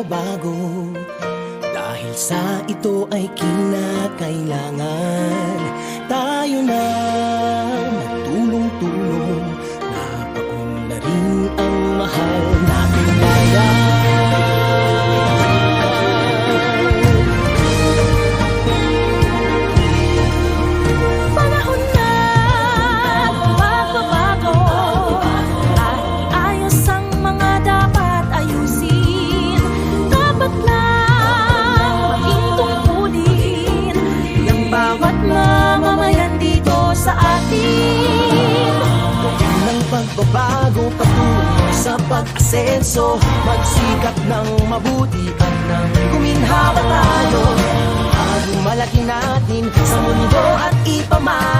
pagbabago Dahil sa ito ay kinakailangan. Tayo na pagbabago patungo sa pag-asenso Magsikap ng mabuti at nang guminhawa tayo. Bago malaki natin sa mundo at ipamalas